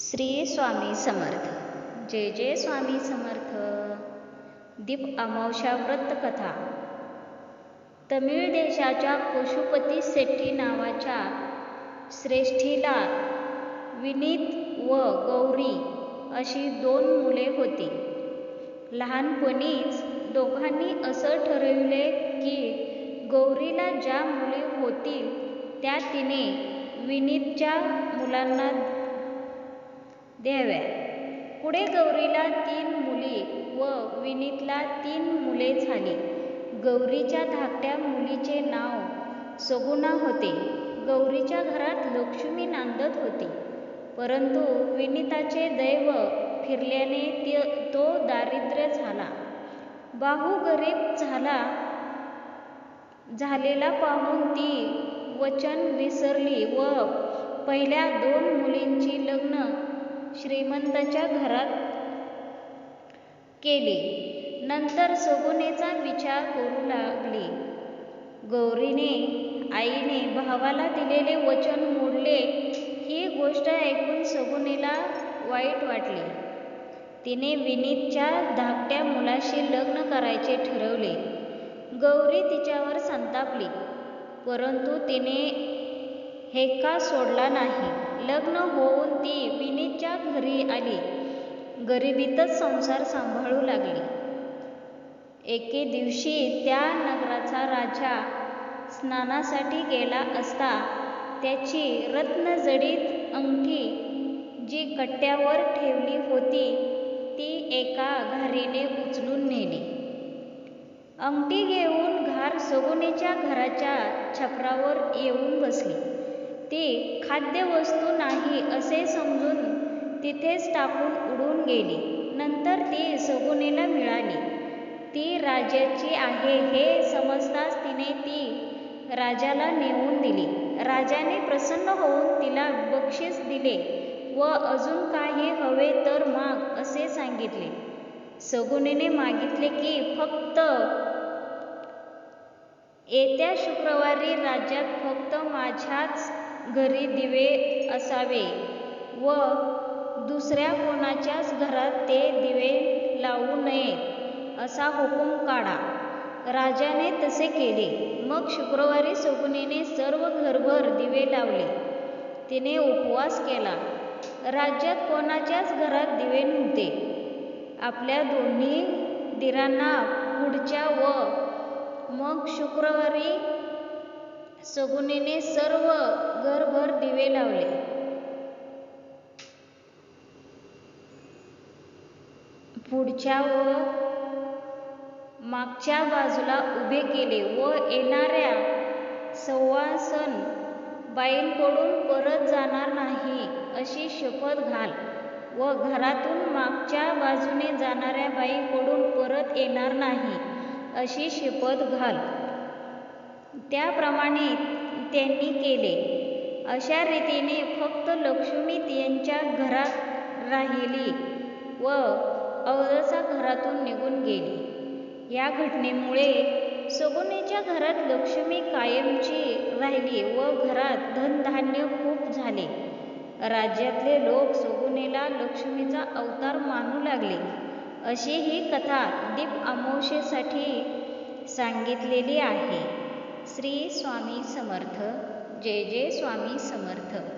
श्री स्वामी समर्थ. जय जय स्वामी समर्थ. दीप अमावशा व्रतकथा तमिळ देशाच्या पशुपती सेट्टी नावाच्या श्रेष्ठीला विनीत व गौरी अशी दोन मुले होती. लहानपणीच दोघांनी असं ठरविले की गौरीला ज्या मुली होतील त्या तिने विनीतच्या मुलांना द्याव्या पुढे गौरीला तीन मुली व विनीतला तीन मुले झाली. गौरीच्या धाकट्या मुलीचे नाव सगुणा होते. गौरीच्या घरात लक्ष्मी नांदत होती. परंतु विनीताचे दैव फिरल्याने तो दारिद्र्य झाला. बाहू गरीब झाला झालेला पाहून ती वचन विसरली व पहिल्या दोन मुलींची लग्न श्रीमंताच्या घरात केले. नंतर सगुनेचा विचार करू लागली. गौरीने आईने भावाला दिलेले वचन मोडले. ही गोष्ट ऐकून सगुनेला वाईट वाटले. तिने विनीतच्या धाकट्या मुलाशी लग्न करायचे ठरवले. गौरी तिच्यावर संतापली. परंतु तिने हेका सोडला नाही? लग्न होऊन ती घरी आली. गरिबीतच संसार सांभाळू लागली. एके दिवशी त्या नगराचा राजा स्नानासाठी गेला असता त्याची रत्नजडीत अंगठी जी कट्ट्यावर ठेवली होती ती एका घारीने उचलून नेली. अंगठी घेऊन घार सगुनेच्या घराच्या छपरावर येऊन बसली. ती खाद्यवस्तू नाही असे समजून तिथेच टाकून उडून गेली. नंतर ती सगुनेला मिळाली. ती राजाची आहे हे समजताच तिने ती राजाला नेऊन दिली. राजाने प्रसन्न होऊन तिला बक्षीस दिले व अजून काही हवे तर माग असे सांगितले. सगुनेने मागितले की फक्त येत्या शुक्रवारी राज्यात फक्त माझ्याच घरी दिवे असावे व दुसऱ्या कोणाच्याच घरात ते दिवे लावू नयेत असा हुकूम काढा. राजाने तसे केले. मग शुक्रवारी सगुनेने सर्व घरभर दिवे लावले. तिने उपवास केला. राज्यात कोणाच्याच घरात दिवे नव्हते. आपल्या दोन्ही दिरांना पुढच्या व मग शुक्रवारी सगुनेने सर्व घरभर दिवे लावले. पुढच्या व मागच्या बाजूला उभे केले व येणाऱ्या सवासन बाईंकडून परत जाणार नाही अशी शपथ घाल व घरातून मागच्या बाजूने जाणाऱ्या बाईकडून परत येणार नाही अशी शपथ घाल. त्याप्रमाणे त्यांनी केले. अशा रीतीने फक्त लक्ष्मी यांच्या घरात राहिली व अवधसा घरातून निघून गेली. या घटनेमुळे सगुनेच्या घरात लक्ष्मी कायमची राहिली व घरात धनधान्य खूप झाले. राज्यातले लोक सगुनेला लक्ष्मीचा अवतार मानू लागले. अशी ही कथा दीप अमावस्येसाठी सांगितलेली आहे. श्री स्वामी समर्थ. जय जय स्वामी समर्थ.